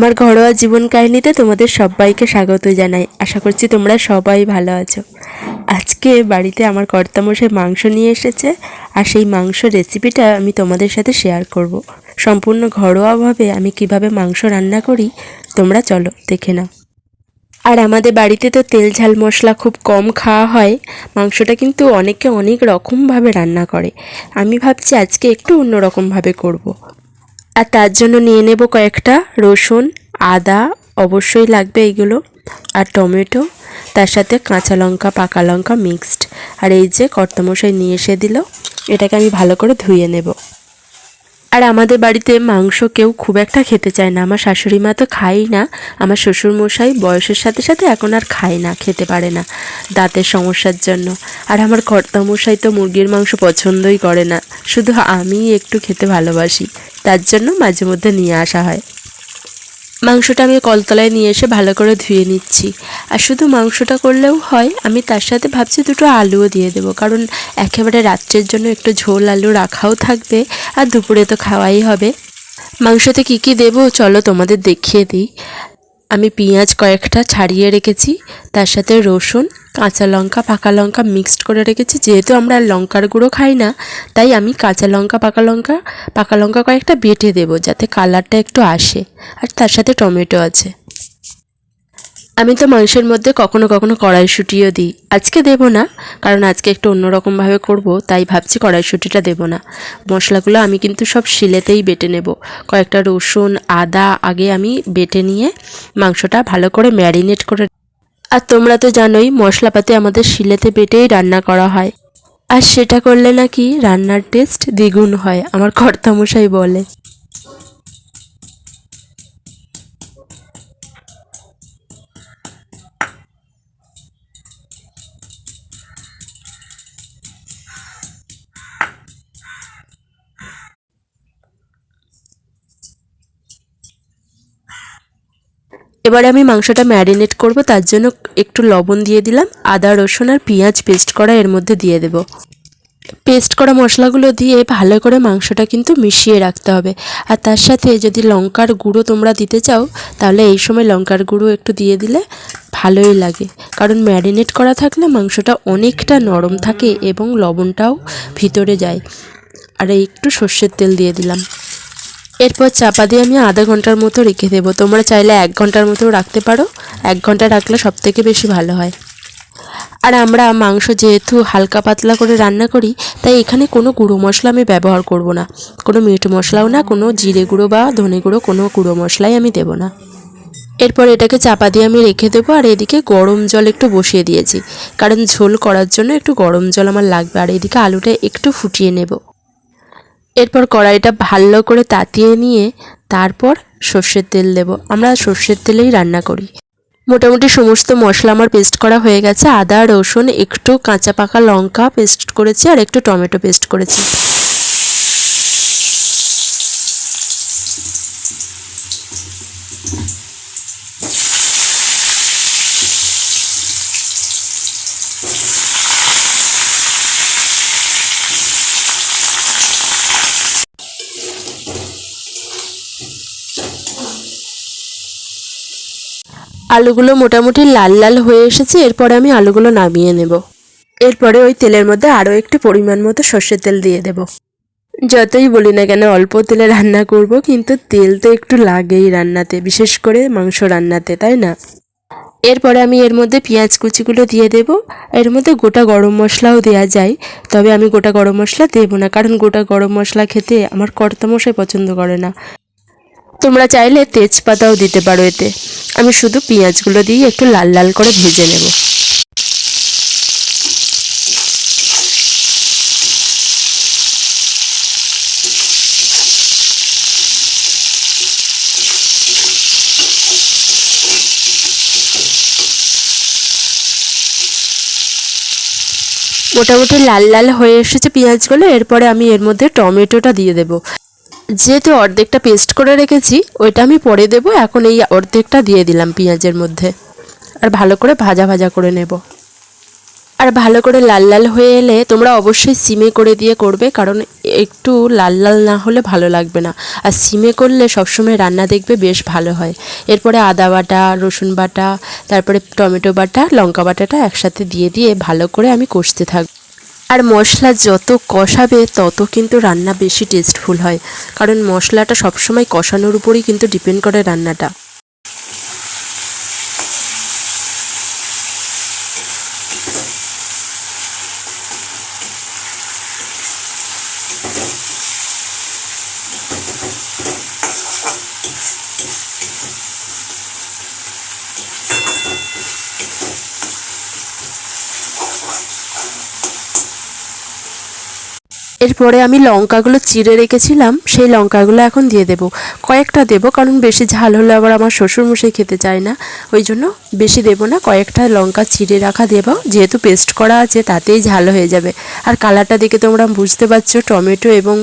আমার ঘরোয়া জীবন কাহিনীতে তোমাদের সবাইকে স্বাগত জানাই আশা করছি তোমরা সবাই ভালো আছো আজকে বাড়িতে আমার কর্তামশাই মাংস নিয়ে এসেছে আর সেই মাংস রেসিপিটা আমি তোমাদের সাথে শেয়ার করব। সম্পূর্ণ ঘরোয়াভাবে আমি কীভাবে মাংস রান্না করি, তোমরা চলো দেখে নাও আর আমাদের বাড়িতে তো তেল ঝাল মশলা খুব কম খাওয়া হয়, মাংসটা কিন্তু অনেকে অনেক রকমভাবে রান্না করে আমি ভাবছি আজকে একটু অন্যরকমভাবে করব। আর তার জন্য নিয়ে নেব কয়েকটা রসুন, আদা, অবশ্যই লাগবে এইগুলো আর টমেটো, তার সাথে কাঁচা লঙ্কা, পাকা লঙ্কা মিক্সড আর এই যে কর্তমশাই নিয়ে এসে দিল, এটাকে আমি ভালো করে ধুয়ে নেব। আর আমাদের বাড়িতে মাংস কেউ খুব একটা খেতে চায় না। আমার শাশুড়ি মা তো খাই না। আমার শ্বশুরমশাই বয়সের সাথে সাথে এখন আর খায় না, খেতে পারে না দাঁতের সমস্যার জন্য। আর আমার কর্তামশাই তো মুরগির মাংস পছন্দই করে না। শুধু আমি একটু খেতে ভালোবাসি। তার জন্য মাঝে মধ্যে নিয়ে আসা হয়। মাংসটা আমি কলতলায় নিয়ে এসে ভালো করে ধুয়ে নিচ্ছি। আর শুধু মাংসটা করলেও হয়, আমি তার সাথে ভাবছি দুটো আলুও দিয়ে দেব। কারণ একেবারে রাত্রের জন্য একটু ঝোল আলু রাখাও থাকবে, আর দুপুরে তো খাওয়াই হবে। মাংসতে কি কি দেব চলো তোমাদের দেখিয়ে দিই। আমি পেঁয়াজ কয়েকটা ছাড়িয়ে রেখেছি, তার সাথে রসুন, কাঁচা লঙ্কা, পাকা লঙ্কা মিক্সড করে রেখেছি। যেহেতু আমরা লঙ্কার গুঁড়ো খাই না, তাই আমি কাঁচা লঙ্কা, পাকা লঙ্কা পাকা লঙ্কা কয়েকটা বেটে দেবো যাতে কালারটা একটু আসে। আর তার সাথে টমেটো আছে। আমি তো মাংসের মধ্যে কখনো কখনো কড়াইশুঁটিও দিই। আজকে দেবো না, কারণ আজকে একটু অন্যরকমভাবে করব, তাই ভাবছি কড়াইশুঁটিটা দেবো না। মশলাগুলো আমি কিন্তু সব শিলেতেই বেটে নেব। কয়েকটা রসুন, আদা আগে আমি বেটে নিয়ে মাংসটা ভালো করে ম্যারিনেট করে আর তোমরা তো জানোই, মশলাপাতি আমাদের শিলেতে বেটেই রান্না করা হয়। আর সেটা করলে নাকি রান্নার টেস্ট দ্বিগুণ হয়, আমার কর্তামশাই বলে। এবারে আমি মাংসটা ম্যারিনেট করব, তার জন্য একটু লবণ দিয়ে দিলাম, আদা, রসুন আর পেঁয়াজ পেস্ট করা এর মধ্যে দিয়ে দেব। পেস্ট করা মশলাগুলো দিয়ে ভালো করে মাংসটা কিন্তু মিশিয়ে রাখতে হবে। আর তার সাথে যদি লঙ্কার গুঁড়ো তোমরা দিতে চাও, তাহলে এই সময় লঙ্কার গুঁড়ো একটু দিয়ে দিলে ভালোই লাগে। কারণ ম্যারিনেট করা থাকলে মাংসটা অনেকটা নরম থাকে এবং লবণটাও ভিতরে যায়। আর একটু সর্ষের তেল দিয়ে দিলাম। এরপর চাপা দিয়ে আমি আধা ঘণ্টার মতো রেখে দেবো। তোমরা চাইলে এক ঘণ্টার মতো রাখতে পারো। এক ঘণ্টা রাখলে সব থেকে বেশি ভালো হয়। আর আমরা মাংস যেহেতু হালকা পাতলা করে রান্না করি, তাই এখানে কোনো গুঁড়ো মশলা আমি ব্যবহার করব না। কোনো মিট মশলাও না, কোনো জিরে গুঁড়ো বা ধনে গুঁড়ো, কোনো গুঁড়ো মশলাই আমি দেবো না। এরপর এটাকে চাপা দিয়ে আমি রেখে দেবো, আর এদিকে গরম জল একটু বসিয়ে দিয়েছি। কারণ ঝোল করার জন্য একটু গরম জল আমার লাগবে, আর এদিকে আলুটা একটু ফুটিয়ে নেব। এরপর কড়াইটা ভালো করে তাতিয়ে নিয়ে তারপর সর্ষের তেল দেব। আমরা সর্ষের তেলেই রান্না করি। মোটামুটি সমস্ত মশলা আমার পেস্ট করা হয়ে গেছে। আদা, রসুন, একটু কাঁচা পাকা লঙ্কা পেস্ট করেছি আর একটু টমেটো পেস্ট করেছি। আলুগুলো মোটামুটি লাল লাল হয়ে এসেছে, এরপরে আমি আলুগুলো নামিয়ে নেব। এরপরে ওই তেলের মধ্যে আরও একটু পরিমাণ মতো সর্ষের তেল দিয়ে দেব। যতই বলি না কেন, অল্প তেলে রান্না করব, কিন্তু তেল তো একটু লাগেই রান্নাতে, বিশেষ করে মাংস রান্নাতে, তাই না? এরপরে আমি এর মধ্যে পেঁয়াজ কুচিগুলো দিয়ে দেব। এর মধ্যে গোটা গরম মশলাও দেওয়া যায়, তবে আমি গোটা গরম মশলা দেবো না, কারণ গোটা গরম মশলা খেতে আমার কর্তামশাই পছন্দ করে না। তোমরা চাইলে তেজপাতাও দিতে পারো এতে। আমি শুধু পেঁয়াজগুলো দিয়ে একটু লাল লাল করে ভেজে নেব। মোটামুটি লাল লাল হয়ে এসেছে পেঁয়াজগুলো, এরপরে আমি এর মধ্যে টমেটোটা দিয়ে দেবো। যেহেতু অর্ধেকটা পেস্ট করে রেখেছি, ওইটা আমি পরে দেব। এখন এই অর্ধেকটা দিয়ে দিলাম পেঁয়াজের মধ্যে। আর ভালো করে ভাজা ভাজা করে নেব। আর ভালো করে লাল লাল হয়ে এলে তোমরা অবশ্যই সিমে করে দিয়ে করবে, কারণ একটু লাল লাল না হলে ভালো লাগবে না। আর সিমে করলে সবসময় রান্না দেখবে বেশ ভালো হয়। এরপরে আদা বাটা, রসুন বাটা, তারপরে টমেটো বাটা, লঙ্কা বাটাটা একসাথে দিয়ে দিয়ে ভালো করে আমি কষতে থাকব আর মশলা যত কষাবে, তত কিন্তু রান্না বেশি টেস্টফুল হয়। কারণ মশলাটা সবসময় কষানোর উপরেই কিন্তু ডিপেন্ড করে রান্নাটা। এরপরে আমি লঙ্কাগুলো চিড়ে রেখেছিলাম, সেই লঙ্কাগুলো এখন দিয়ে দেব। কয়েকটা দেব, কারণ বেশি ঝাল হলে আবার আমার শ্বশুরমশাই খেতে চায় না। ওই জন্য বেশি দেব না, কয়েকটা লঙ্কা চিড়ে রাখা দেব যেহেতু পেস্ট করা আছে, তাতেই ঝাল হয়ে যাবে। আর কালারটা দেখে তোমরা বুঝতে পারছ, টমেটো এবং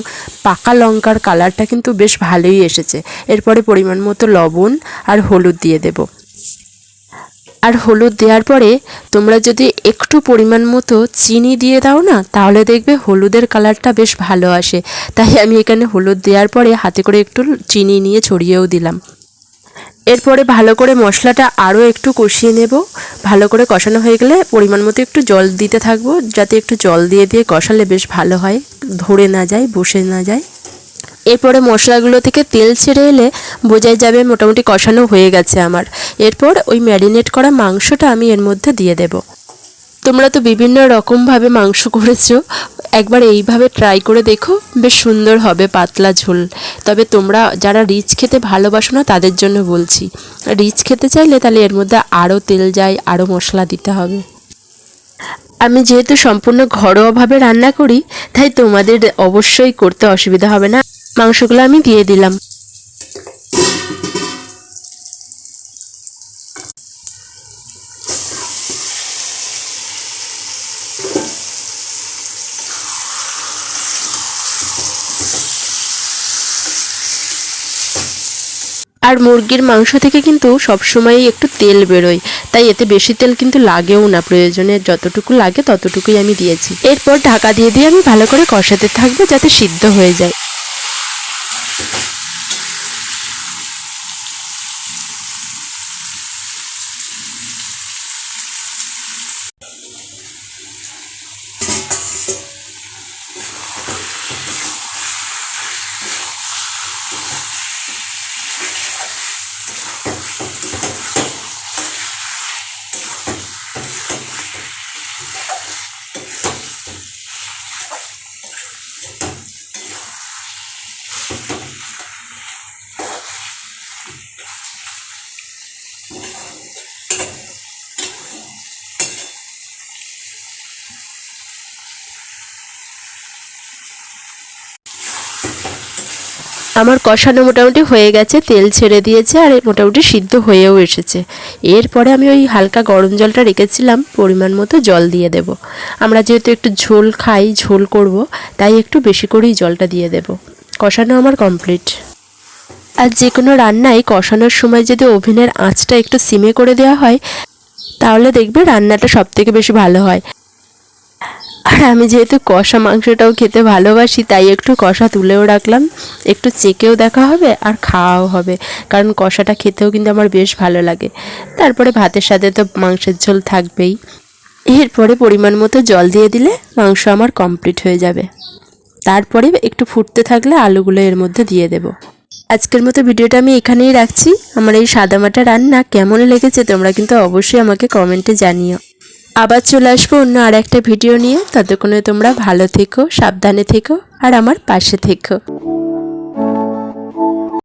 পাকা লঙ্কার কালারটা কিন্তু বেশ ভালোই এসেছে। এরপরে পরিমাণ মতো লবণ আর হলুদ দিয়ে দেবো। আর হলুদ দেওয়ার পরে তোমরা যদি একটু পরিমাণ মতো চিনি দিয়ে দাও না, তাহলে দেখবে হলুদের কালারটা বেশ ভালো আসে। তাই আমি এখানে হলুদ দেওয়ার পরে হাতে করে একটু চিনি নিয়ে ছড়িয়েও দিলাম। এরপরে ভালো করে মশলাটা আরও একটু কষিয়ে নেব। ভালো করে কষানো হয়ে গেলে পরিমাণ মতো একটু জল দিতে থাকব, যাতে একটু জল দিয়ে দিয়ে কষালে বেশ ভালো হয়, ধরে না যায়, বসে না যায়। এরপরে মশলাগুলো থেকে তেল ছেড়ে এলে বোঝাই যাবে মোটামুটি কষানো হয়ে গেছে আমার। এরপর ওই ম্যারিনেট করা মাংসটা আমি এর মধ্যে দিয়ে দেব। তোমরা তো বিভিন্ন রকমভাবে মাংস করেছ। একবার এইভাবে ট্রাই করে দেখো, বেশ সুন্দর হবে, পাতলা ঝোল। তবে তোমরা যারা রিচ খেতে ভালোবাসো না, তাদের জন্য বলছি, রিচ খেতে চাইলে তাহলে এর মধ্যে আরও তেল যায়, আরও মশলা দিতে হবে। আমি যেহেতু সম্পূর্ণ ঘরোয়াভাবে রান্না করি, তাই তোমাদের অবশ্যই করতে অসুবিধা হবে না। মাংসগুলো আমি দিয়ে দিলাম। আর মুরগির মাংস থেকে কিন্তু সবসময়ই একটু তেল বেরোয়, তাই এতে বেশি তেল কিন্তু লাগেও না, প্রয়োজনে যতটুকু লাগে ততটুকুই আমি দিয়েছি। এরপর ঢাকা দিয়ে দিয়ে আমি ভালো করে কষাতে থাকব যাতে সিদ্ধ হয়ে যায়। আমার কষানো মোটামুটি হয়ে গেছে, তেল ছেড়ে দিয়েছে আর মোটামুটি সিদ্ধ হয়েও এসেছে। এরপরে আমি ওই হালকা গরম জলটা রেখেছিলাম, পরিমাণ মতো জল দিয়ে দেব। আমরা যেহেতু একটু ঝোল খাই, ঝোল করব, তাই একটু বেশি করেই জলটা দিয়ে দেব। কষানো আমার কমপ্লিট। আর যে কোনো রান্নায় কষানোর সময় যদি ওভেনের আঁচটা একটু সিমে করে দেওয়া হয়, তাহলে দেখবে রান্নাটা সব থেকে বেশি ভালো হয়। আর আমি যেহেতু কষা মাংসটাও খেতে ভালোবাসি, তাই একটু কষা তুলেও রাখলাম। একটু চেকেও দেখা হবে আর খাওয়াও হবে। কারণ কষাটা খেতেও কিন্তু আমার বেশ ভালো লাগে। তারপরে ভাতের সাথে তো মাংসের ঝোল থাকবেই। এরপরে পরিমাণ মতো জল দিয়ে দিলে মাংস আমার কমপ্লিট হয়ে যাবে। তারপরে একটু ফুটতে থাকলে আলুগুলো এর মধ্যে দিয়ে দেব। আজকের মতো ভিডিওটা আমি এখানেই রাখছি। আমার এই সাদামাটা রান্না কেমন লেগেছে তোমরা কিন্তু অবশ্যই আমাকে কমেন্টে জানিও। আবার চলে আসব অন্য আর একটা ভিডিও নিয়ে। ততক্ষণে তোমরা ভালো থেকো, সাবধানে থেকো, আর আমার পাশে থেকো।